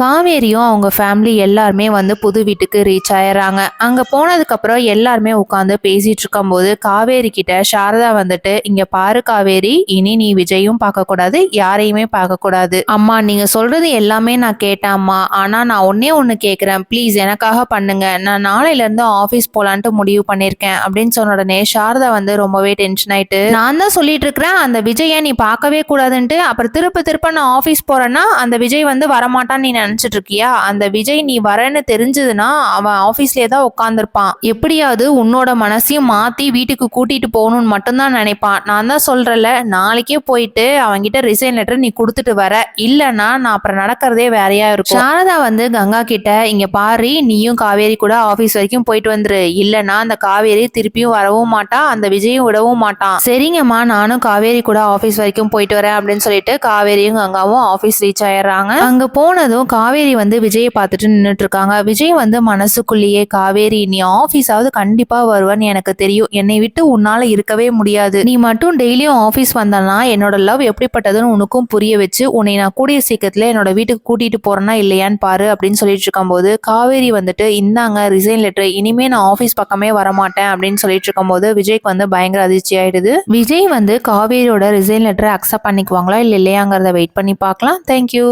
காவேரியும் அவங்க ஃபேமிலி எல்லாருமே வந்து புது வீட்டுக்கு ரீச் ஆயிடுறாங்க. அங்கே போனதுக்கப்புறம் எல்லாருமே உட்காந்து பேசிட்டு இருக்கும்போது காவேரி கிட்ட சாரதா வந்துட்டு இங்க பாரு காவேரி இனி நீ விஜயும் பார்க்கக்கூடாது யாரையுமே பார்க்கக்கூடாது. அம்மா நீங்க சொல்றது எல்லாமே நான் கேட்டேன் அம்மா. ஆனா நான் ஒன்னே ஒன்று கேட்குறேன் ப்ளீஸ் எனக்காக பண்ணுங்க. நான் நாளையிலேருந்து ஆஃபீஸ் போகலான்ட்டு முடிவு பண்ணியிருக்கேன் அப்படின்னு சொன்ன உடனே சாரதா வந்து ரொம்பவே டென்ஷன் ஆயிட்டு நான் தான் சொல்லிட்டு இருக்கிறேன் அந்த விஜயை நீ பார்க்கவே கூடாதுன்ட்டு. அப்புறம் திருப்ப திருப்ப நான் ஆஃபீஸ் போறேன்னா அந்த விஜய் வந்து வரமாட்டான்னு நீ நினைச்சிட்டு இருக்கியா அந்த விஜய் நீ வரேன்னு தெரிஞ்சதுன்னா அவன் ஆபீஸ்லயே தான் உட்காந்துருப்பான் எப்படியாவது உன்னோட மனசையும் மாத்தி வீட்டுக்கு கூட்டிட்டு போகணும்னு மட்டும்தான் நினைப்பான். நான் தான் சொல்றேன்ல நாளைக்கே போயிட்டு அவன்கிட்ட ரிசைன் லெட்டர் நீ கொடுத்துட்டு வர. இல்லைன்னா நான் அப்புறம் நடக்கிறதே வேறையா இருக்கும். சாரதா வந்து கங்கா கிட்ட இங்க பாரு நீயும் காவேரி கூட ஆபீஸ் வரைக்கும் போயிட்டு வந்துரு. இல்லைன்னா அந்த காவேரி திருப்பியும் வரவும் மாட்டா அந்த விஜயும் விடவும் மாட்டான். சரிங்கம்மா நானும் காவேரி கூட ஆபீஸ் வரைக்கும் போயிட்டு வரேன் அப்படின்னு சொல்லிட்டு காவேரியும் கங்காவும் ஆபீஸ் ரீச் ஆயிடுறாங்க. அங்க போனதும் காவேரி வந்து விஜயை பார்த்துட்டு நின்றுட்டு இருக்காங்க விஜய் வந்து மனசுக்குள்ளேயே காவேரி நீ ஆஃபீஸாவது கண்டிப்பா வருவன்னு எனக்கு தெரியும். என்னை விட்டு உன்னால இருக்கவே முடியாது. நீ மட்டும் டெய்லியும் ஆஃபீஸ் வந்தனா என்னோட லவ் எப்படிப்பட்டதுன்னு உனக்கும் புரிய வச்சு உன்னை நான் கூடிய சீக்கிரத்துல என்னோட வீட்டுக்கு கூட்டிட்டு போறேன்னா இல்லையான்னு பாரு அப்படின்னு சொல்லிட்டு இருக்கும்போது காவேரி வந்துட்டு இந்தாங்க ரிசைன் லெட்டர் இனிமே நான் ஆஃபீஸ் பக்கமே வரமாட்டேன் அப்படின்னு சொல்லிட்டு இருக்கும்போது விஜய்க்கு வந்து பயங்கர அதிர்ச்சி ஆயிடுது. விஜய் வந்து காவேரியோட ரிசைன் லெட்டரை அக்செப்ட் பண்ணிக்குவாங்களா இல்லை இல்லையாங்கிறத வெயிட் பண்ணி பார்க்கலாம். தேங்க்யூ